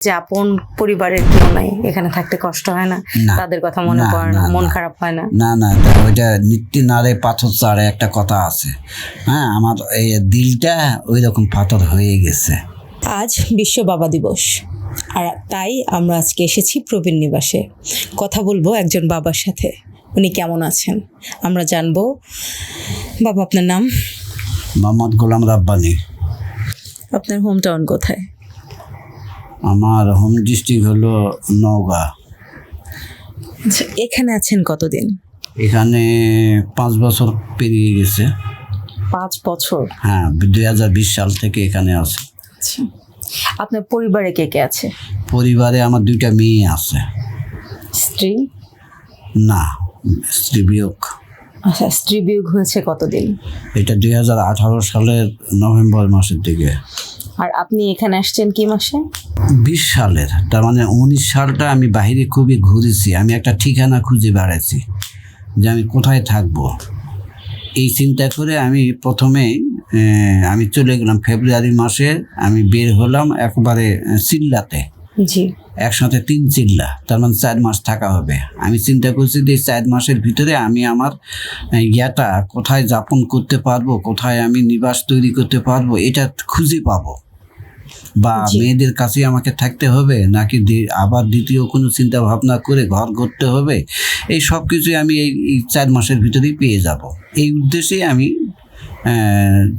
যে আপন পরিবারের কেউ নাই এখানে থাকতে কষ্ট হয় না। তাদের কথা মনে পড়ে না না, মন খারাপ হয় না? না না ওইটা নিত্যি নারে পাথর চারে একটা কথা আছে। হ্যাঁ আমার এই দিলটা ওই রকম পাথর হয়ে গেছে। আজ বিশ্ব বাবা দিবস। আর তাই আমরা আজকে এসেছি প্রবীণ নিবাসে। কথা বলব একজন বাবার সাথে। উনি কেমন আছেন? আমরা জানব। বাবা আপনার নাম? মোহাম্মদ গোলাম রাব্বানি। আপনার হোম টাউন কোথায়? আমার হোম ডিস্ট্রিক্ট হলো নওগাঁ। আচ্ছা এখানে আছেন কতদিন? এখানে পাঁচ বছর পেরিয়ে গেছে। পাঁচ বছর? হ্যাঁ দুই হাজার বিশ সাল থেকে এখানে আছে। আচ্ছা। আপনার পরিবারে কে কে আছে? পরিবারে আমার দুইটা মেয়ে আছে। স্ত্রী? না স্ত্রী বিয়োগ। আচ্ছা স্ত্রী বিয়োগ হয়েছে কতদিন? এটা দুই হাজার আঠারো সালের নভেম্বর মাসের দিকে। আর আপনি এখানে আসছেন কি মাসে? বিশ সালের তার মানে উনিশ সালটা আমি বাইরে খুবই ঘুরেছি আমি একটা ঠিকানা খুঁজে বেড়াইছি যে আমি কোথায় থাকব। এই চিন্তা করে আমি প্রথমে আমি চলে গেলাম ফেব্রুয়ারি মাসে আমি বের হলাম একবারে আহ, সিল্লাতে। জি। একসাথে তিন চিল্লা তার মানে চার মাস থাকা হবে। আমি চিন্তা করছি যে চার মাসের ভিতরে আমি আমার ইয়াটা কোথায় যাপন করতে পারব কোথায় আমি নিবাস তৈরি করতে পারব এটা খুঁজে পাবো। বা মেয়েদের কাছে আমাকে থাকতে হবে নাকি আবার দ্বিতীয় কোনো চিন্তা ভাবনা করে ঘর করতে হবে? এই সব কিছুই আমি এই চার মাসের ভিতরেই পেয়ে যাব। এই উদ্দেশ্যেই আমি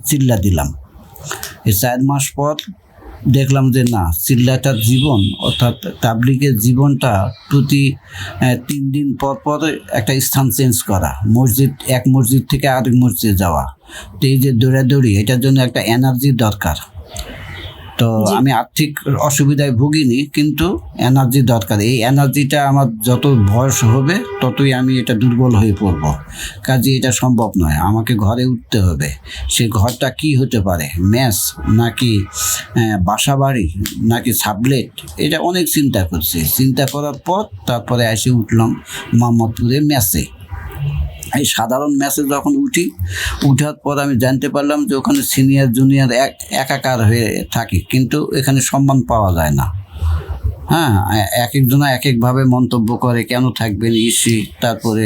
চিল্লা দিলাম। এই চার মাস পর দেখলাম যে না চিল্লাটার জীবন অর্থাৎ তাবলিগের জীবনটা প্রতি তিন দিন পর পর একটা স্থান চেঞ্জ করা। মসজিদ এক মসজিদ থেকে আরেক মসজিদে যাওয়া। তো এই যে দৌড়াদৌড়ি এটার জন্য একটা এনার্জির দরকার। তো আমি আর্থিক অসুবিধায় ভুগিনি কিন্তু এনার্জি দরকার। এই এনার্জিটা আমার যত বয়স হবে ততই আমি এটা দুর্বল হয়ে পড়ব। কাজে এটা সম্ভব নয় আমাকে ঘরে উঠতে হবে। সে ঘরটা কি হতে পারে? ম্যাস নাকি বাসা বাড়ি নাকি সাবলেট? এটা অনেক চিন্তা করছি। চিন্তা করার পর তারপরে এসে উঠলাম মোহাম্মদপুরে ম্যাসে এই সাধারণ ম্যাচে যখন উঠি উঠার পর আমি জানতে পারলাম যে ওখানে সিনিয়র জুনিয়র এক একাকার হয়ে থাকে কিন্তু এখানে সম্মান পাওয়া যায় না। হ্যাঁ এক একজন এক একভাবে মন্তব্য করে কেন থাকবেন ইসি তারপরে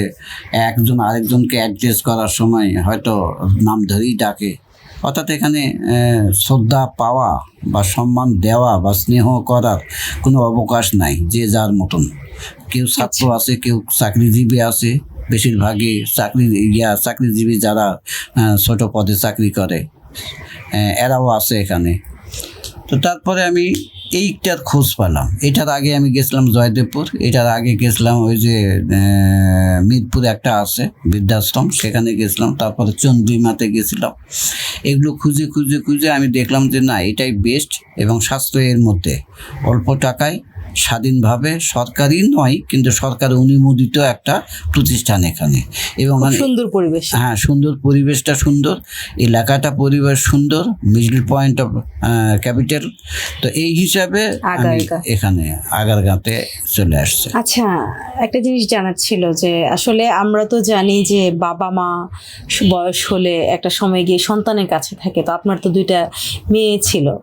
একজন আরেকজনকে অ্যাড্রেস করার সময় হয়তো নাম ধরেই ডাকে। অর্থাৎ এখানে শ্রদ্ধা পাওয়া বা সম্মান দেওয়া বা স্নেহ করার কোনো অবকাশ নাই যে যার মতন। কেউ ছাত্র আছে কেউ চাকরিজীবী আছে বেশিরভাগই চাকরি, ইয়া, চাকরিজীবী যারা ছোট পদে চাকরি করে এরাও আছে এখানে। তো তারপরে আমি এইটার খোঁজ পেলাম। এটার আগে আমি গেছিলাম জয়দেবপুর। এটার আগে গেছিলাম ওই যে মিরপুরে একটা আছে, বৃদ্ধাশ্রম। সেখানে গেছিলাম, তারপরে চন্দ্রিমাতে গেছিলাম। এগুলো খুঁজে খুঁজে খুঁজে আমি দেখলাম যে না, এটাই বেস্ট এবং সাশ্রয়ের মধ্যে। অল্প টাকায় স্বাধীনভাবে সরকারি নয় কিন্তু সরকার অনুমোদিত একটা প্রতিষ্ঠান এখানে। এবং মানে- সুন্দর পরিবেশ। হ্যাঁ সুন্দর পরিবেশটা সুন্দর এলাকাটা পরিবেশ সুন্দর মিডল পয়েন্ট অফ ক্যাপিটাল। তো এই হিসাবে। এখানে আগারগাঁতে চলে আসছে। আচ্ছা একটা জিনিস জানার ছিল যে আসলে আমরা তো জানি যে বাবা মা বয়স হলে একটা সময় গিয়ে সন্তানের কাছে থাকে তো আপনার তো দুইটা মেয়ে ছিল।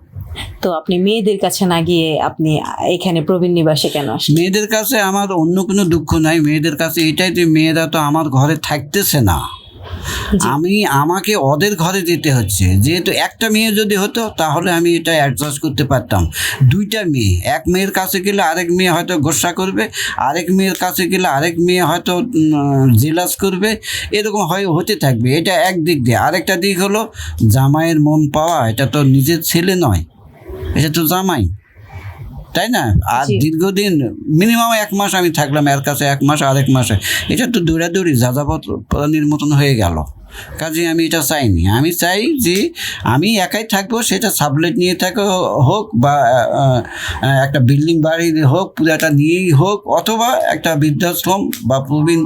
তো আপনি মেয়েদের কাছে না গিয়ে আপনি এখানে প্রবীণ নিবাসে কেন আসেন মেয়েদের কাছে আমার অন্য কোনো দুঃখ নাই। মেয়েদের কাছে এটাই যে মেয়েরা তো আমার ঘরে থাকতেছে না। আমি আমাকে ওদের ঘরে যেতে হচ্ছে। যেহেতু একটা মেয়ে যদি হতো তাহলে আমি এটা অ্যাডজাস্ট করতে পারতাম। দুইটা মেয়ে। এক মেয়ের কাছে গেলে আরেক মেয়ে হয়তো গোসা করবে আরেক মেয়ের কাছে গেলে আরেক মেয়ে হয়তো জেলাস করবে। এরকম হয় হতে থাকবে। এটা এক দিক দিয়ে। আরেকটা দিক হলো জামাইয়ের মন পাওয়া এটা তো নিজের ছেলে নয়। এটা তো জামাই তাই না? আর দীর্ঘদিন মিনিমাম এক মাস আমি থাকলাম এর কাছে এক মাস আরেক মাসে। এটা তো দৌড়াদৌড়ি যাযাবত প্রাণীর মতন হয়ে গেল। কাজে আমি এটা চাইনি। আমি চাই যে আমি একাই থাকব সেটা সাবলেট নিয়ে থাকে হোক বা একটা বিল্ডিং বাড়ি হোক পুরাটা নিয়েই হোক অথবা একটা বৃদ্ধাশ্রম বা প্রবীণ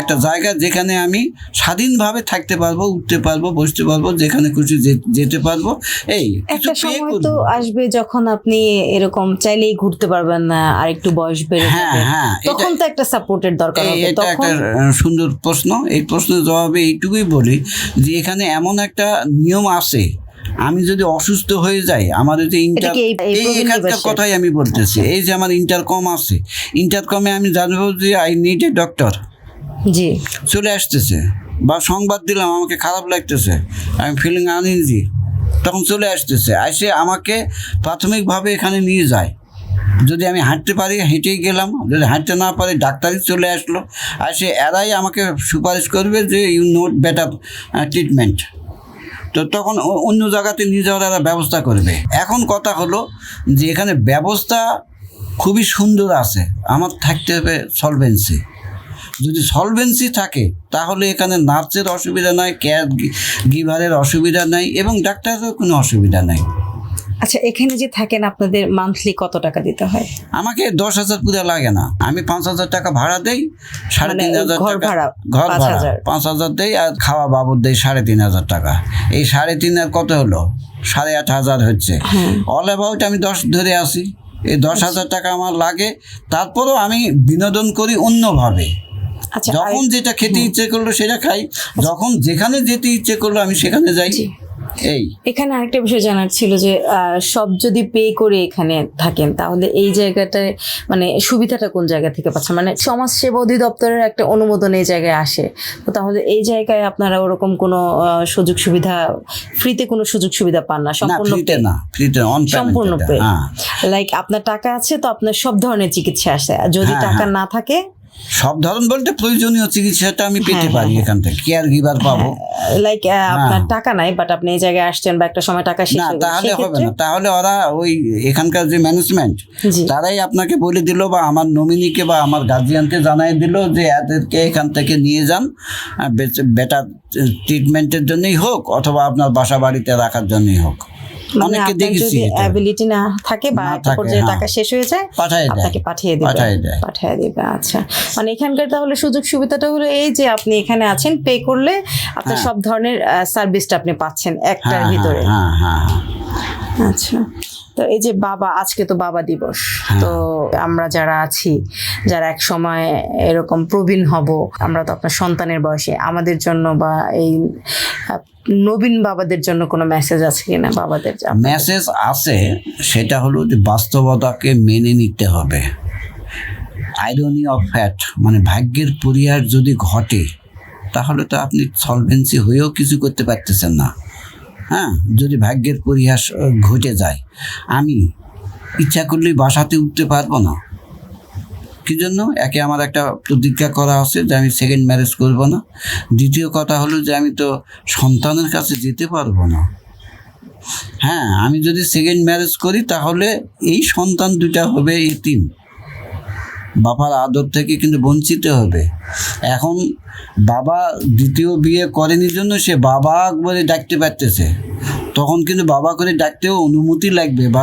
একটা জায়গা যেখানে আমি স্বাধীনভাবে থাকতে পারব উঠতে পারব বসতে পারব যেখানে খুশি যেতে পারব এই একটা সময় তো আসবে যখন আপনি এরকম চাইলেই ঘুরতে পারবেন না আর একটু বয়স বেড়ে হ্যাঁ হ্যাঁ তখন তো একটা সাপোর্টের দরকার হবে এটা একটা সুন্দর প্রশ্ন। এই প্রশ্নের জবাবে এইটুকুই বলি যে এখানে এমন একটা নিয়ম আছে আমি যদি অসুস্থ হয়ে যাই আমার যে ইন্টার এই- এখানকার কথাই আমি বলতেছি। এই যে আমার ইন্টারকম আছে ইন্টারকমে আমি জানব যে আই নিড এ ডক্টর জি। চলে আসতেছে বা সংবাদ দিলাম আমাকে খারাপ লাগতেছে আমি ফিলিং আনইজি তখন চলে আসতেছে এসে আমাকে প্রাথমিকভাবে এখানে নিয়ে যায়। যদি আমি হাঁটতে পারি, হেঁটেই গেলাম। যদি হাঁটতে না পারি, ডাক্তারই চলে আসলো। আর সে এরাই আমাকে সুপারিশ করবে যে ইউ নোট বেটার ট্রিটমেন্ট তো তখন অন্য জায়গাতে নিয়ে যাওয়ার এরা ব্যবস্থা করবে। এখন কথা হলো যে এখানে ব্যবস্থা খুবই সুন্দর আছে। আমার থাকতে হবে সলভেন্সি যদি সলভেন্সি থাকে, তাহলে এখানে নার্সের অসুবিধা নাই কেয়ার গিভারের অসুবিধা নাই এবং ডাক্তারেরও কোনো অসুবিধা নাই। আচ্ছা এখানে যে থাকেন আপনাদের মান্থলি কত টাকা দিতে হয়? আমাকে দশ হাজার পুরো লাগে না। আমি পাঁচ হাজার টাকা ভাড়া দেই সাড়ে মানে তিন হাজার ঘর ভাড়া, ঘর পাঁচ ভাড়া হাজার। পাঁচ হাজার দেই আর খাওয়া বাবদ দেই সাড়ে তিন হাজার টাকা। এই সাড়ে তিন আর কত হলো? সাড়ে আট হাজার হচ্ছে। অল অ্যাবাউট আমি দশ ধরে আসি। এই দশ হাজার টাকা আমার লাগে। তারপরও আমি বিনোদন করি অন্যভাবে। আচ্ছা যখন যেটা খেতে ইচ্ছে করল সেটা খাই। যখন যেখানে যেতে ইচ্ছে করল আমি সেখানে যাই। এই। এখানে আরেকটা বিষয় জানার ছিল যে সব যদি পে করে এখানে থাকেন তাহলে এই জায়গাটায় মানে সুবিধাটা কোন জায়গা থেকে পাচ্ছেন? মানে সমাজ সেবা অধিদপ্তরের একটা অনুমোদন এই জায়গায় আসে। তো তাহলে এই জায়গায় আপনারা ওরকম কোনো সুযোগ সুবিধা ফ্রিতে কোনো সুযোগ সুবিধা পান না? সম্পূর্ণ ফ্রিতে না ফ্রিতে অন সম্পূর্ণ পে হ্যাঁ। লাইক আপনার টাকা আছে তো আপনার সব ধরনের চিকিৎসা আসে। আর যদি হ্যাঁ, টাকা হ্যাঁ। না থাকে সব ধরন বলতে প্রয়োজনীয় চিকিৎসাটা আমি পেতে হ্যাঁ, পারি হ্যাঁ, এখান থেকে। কেয়ার গিভার পাবো? লাইক আপনার টাকা নাই বাট আপনি এই জায়গায় আসছেন বা একটা সময় টাকা শেষ না তাহলে হবে না। তাহলে ওরা ওই এখানকার যে ম্যানেজমেন্ট তারাই আপনাকে বলে দিল বা আমার নমিনিকে বা আমার গার্জিয়ানকে জানাই দিল যে এদেরকে এখান থেকে নিয়ে যান বেটার ট্রিটমেন্টের জন্যই হোক অথবা আপনার বাসা বাড়িতে রাখার জন্যই হোক। মানে আপনার দেখেছি। অ্যাবিলিটি না থাকে বা একটা পর্যায়ে হ্যাঁ। টাকা শেষ হয়ে যায় পাঠায় আপনাকে পাঠিয়ে দিবে। পাঠিয়ে দিবে আচ্ছা। মানে এখানকার তাহলে সুযোগ সুবিধাটা হলো এই যে আপনি এখানে আছেন পে করলে আপনার হ্যাঁ। সব ধরনের সার্ভিসটা আপনি পাচ্ছেন একটার হ্যাঁ ভিতরে। আচ্ছা। তো এই যে বাবা আজকে তো বাবা দিবস। হ্যাঁ। তো আমরা যারা আছি যারা এক সময় এরকম প্রবীণ হব আমরা তো আপনার সন্তানের বয়সে আমাদের জন্য বা এই নবীন বাবাদের জন্য কোনো মেসেজ আছে কিনা? বাবাদের মেসেজ আছে সেটা হলো যে বাস্তবতাকে মেনে নিতে হবে। আইরনি অফ ফ্যাট মানে ভাগ্যের পরিহার যদি ঘটে তাহলে তো আপনি সলভেন্সি হয়েও কিছু করতে পারতেছেন না। হ্যাঁ যদি ভাগ্যের পরিহাস ঘটে যায়, আমি ইচ্ছা করলেই বাসাতে উঠতে পারব না। কি জন্য? একে আমার একটা প্রতিজ্ঞা করা আছে যে আমি সেকেন্ড ম্যারেজ করব না। দ্বিতীয় কথা হলো যে আমি তো সন্তানের কাছে যেতে পারব না। হ্যাঁ আমি যদি সেকেন্ড ম্যারেজ করি, তাহলে এই সন্তান দুটা হবে এতিম। বাবার আদর থেকে কিন্তু বঞ্চিত হবে। এখন বাবা দ্বিতীয় বিয়ে করেনি জন্য সে বাবা বলে ডাকতে পারতেছে। তখন কিন্তু বাবা করে ডাকতেও অনুমতি লাগবে বা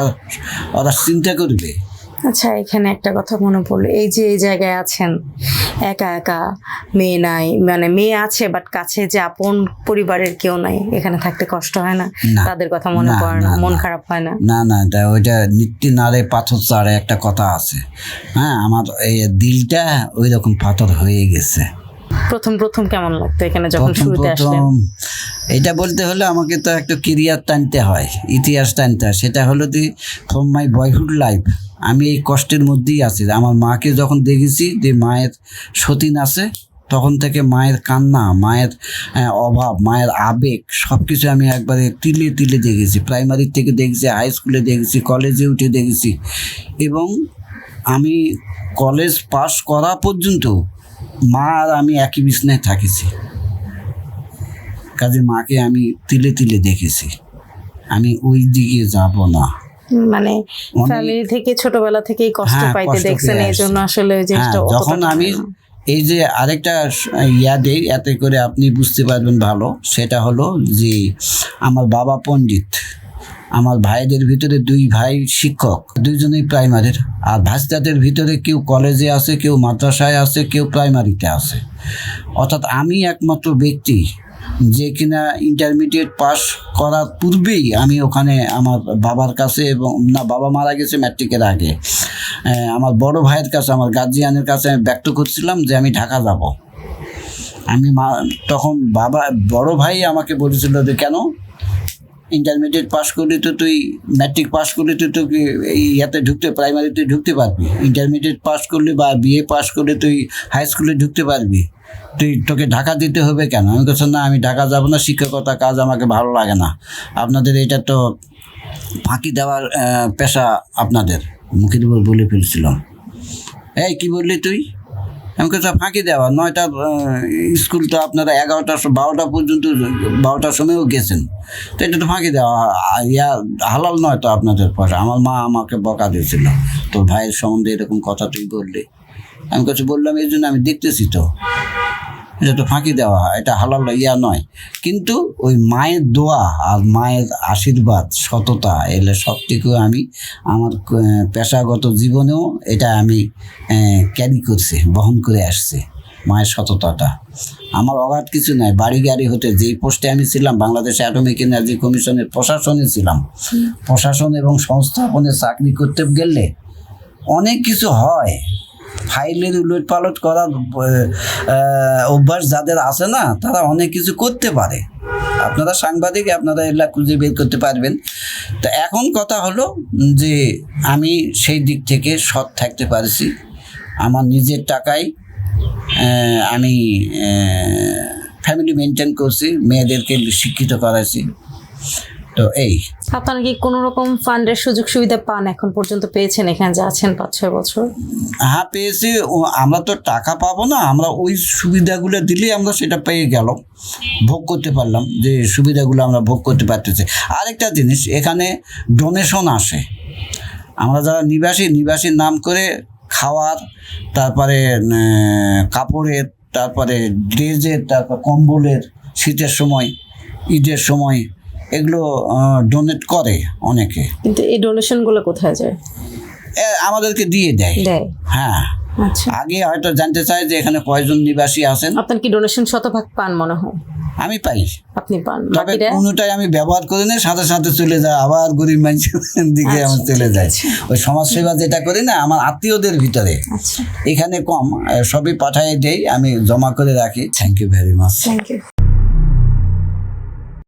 ওরা চিন্তা করবে। আচ্ছা এখানে একটা কথা মনে পড়ল। এই যে এই জায়গায় আছেন একা একা মেয়ে নাই মানে মেয়ে আছে বাট কাছে যে আপন পরিবারের কেউ নাই এখানে থাকতে কষ্ট হয় না। তাদের কথা মনে পড়ে না, মন খারাপ হয় না? না না তা ওইটা নিত্যি নারে পাথর চারে একটা কথা আছে। হ্যাঁ আমার এই দিলটা ওই রকম পাথর হয়ে গেছে। প্রথম প্রথম কেমন লাগতো এখানে যখন শুরুতে আসলেন? এটা বলতে হলে আমাকে তো একটা কেরিয়ার টানতে হয় ইতিহাস টানতে হয়। সেটা হলো যে ফ্রম মাই বয়হুড লাইফ আমি এই কষ্টের মধ্যেই আছি। আমার মাকে যখন দেখেছি যে মায়ের সতীন আছে তখন থেকে মায়ের কান্না মায়ের অভাব মায়ের আবেগ সব কিছু আমি একবারে তিলে তিলে দেখেছি। প্রাইমারি থেকে দেখেছি হাই স্কুলে দেখেছি কলেজে উঠে দেখেছি। এবং আমি কলেজ পাস করা পর্যন্ত মা আর আমি একই বিছনায় থাকিছি। কাজে মাকে আমি তিলে তিলে দেখেছি। আমি ওই দিকে যাব না। মানে ফ্যামিলি থেকে ছোটবেলা থেকেই কষ্ট হ্যাঁ, পাইতে দেখছেন এই জন্য আসলে ওই হ্যাঁ জিনিসটা যখন আমি এই যে আরেকটা ইয়া দেই এতে করে আপনি বুঝতে পারবেন ভালো সেটা হলো যে আমার বাবা পণ্ডিত। আমার ভাইদের ভিতরে দুই ভাই শিক্ষক, দুইজনেই প্রাইমারির। আর ভাস্তাদের ভিতরে কেউ কলেজে আছে, কেউ মাদ্রাসায় আছে, কেউ প্রাইমারিতে আছে। অর্থাৎ আমি একমাত্র ব্যক্তি যে কিনা ইন্টারমিডিয়েট পাস করার পূর্বেই আমি ওখানে আমার বাবার কাছে এবং না, বাবা মারা গেছে ম্যাট্রিকের আগে। আমার বড় ভাইয়ের কাছে, আমার গার্জিয়ানের কাছে আমি ব্যক্ত করছিলাম যে আমি ঢাকা যাব। আমি মা, তখন বাবা, বড় ভাই আমাকে বলেছিল যে কেন? ইন্টারমিডিয়েট পাস করলে তো তুই ম্যাট্রিক পাস করলে তো তুই এই ইয়াতে ঢুকতে প্রাইমারিতে ঢুকতে পারবি। ইন্টারমিডিয়েট পাস করলে বা বিএ পাস করলে তুই হাই স্কুলে ঢুকতে পারবি। তুই তোকে ঢাকা দিতে হবে কেন? আমি বলছি, না, আমি ঢাকা যাব না, শিক্ষকতা কাজ আমাকে ভালো লাগে না। আপনাদের এটা তো ফাঁকি দেওয়ার পেশা আপনাদের। মুখের উপর বলে ফেলছিলাম। এই, কি বললি তুই? আমি কথা ফাঁকি দেওয়া, নয়টা স্কুল তো আপনারা এগারোটা, বারোটা পর্যন্ত, বারোটার সময়ও গেছেন। তো এটা তো ফাঁকি দেওয়া, ইয়া, হালাল নয় তো আপনাদের পয়সা। আমার মা আমাকে বকা দিয়েছিল, তোর ভাইয়ের সম্বন্ধে এরকম কথা তুই বললি? আমি কাছে বললাম, এই জন্য আমি দেখতেছি তো। এটা তো ফাঁকি দেওয়া এটা হালাল ইয়া নয়। কিন্তু ওই মায়ের দোয়া আর মায়ের আশীর্বাদ সততা এলে সব থেকে আমি আমার পেশাগত জীবনেও এটা আমি ক্যারি করছি বহন করে আসছি মায়ের সততাটা। আমার অগাধ কিছু নাই বাড়ি গাড়ি হতে যেই পোস্টে আমি ছিলাম বাংলাদেশ অ্যাটমিক এনার্জি কমিশনের প্রশাসনে ছিলাম। প্রশাসন এবং সংস্থাপনে চাকরি করতে গেলে অনেক কিছু হয় ফাইলের উলট পালট করার অভ্যাস যাদের আছে না, তারা অনেক কিছু করতে পারে। আপনারা সাংবাদিক, আপনারা এগুলা খুঁজে বের করতে পারবেন। তো এখন কথা হলো যে, আমি সেই দিক থেকে সৎ থাকতে পারছি। আমার নিজের টাকায় আমি ফ্যামিলি মেনটেন করছি, মেয়েদেরকে শিক্ষিত করাইছি। তো এই। আপনারা কি কোনো রকম ফান্ডের সুযোগ সুবিধা পান? এখন পর্যন্ত পেয়েছেন এখানে যে আছেন পাঁচ ছয় বছর। হ্যাঁ পেয়েছি। ও- আমরা তো টাকা পাবো না আমরা ওই সুবিধাগুলো দিলেই আমরা সেটা পেয়ে গেল ভোগ করতে পারলাম যে সুবিধাগুলো আমরা ভোগ করতে পারতেছি। আরেকটা জিনিস এখানে ডোনেশন আসে। আমরা যারা নিবাসী নিবাসীর নাম করে খাওয়ার তারপরে কাপড়ের তারপরে ড্রেসের তারপর কম্বলের শীতের সময় ঈদের সময় এগুলো ডোনেট করে অনেকে। কিন্তু এই ডোনেশনগুলো কোথায় যায়? আমাদেরকে দিয়ে দেয়। হ্যাঁ। আচ্ছা। আগে হয়তো জানতে চাই যে এখানে কয়জন নিবাসী আছেন। আপনার কি ডোনেশন শতভাগ পান মনে হয়? আমি পাই। আপনি পান। তবে কোনোটাই আমি ব্যবহার করি না সাথে সাথে চলে যায়। আবার গরিব মানুষের দিকে আচ্ছা, আমার চলে যায় ওই সমাজসেবা যেটা করি না আমার আত্মীয়দের ভিতরে। আচ্ছা। এখানে কম সবই পাঠাই দেই আমি জমা করে রাখি। Thank you very much thank you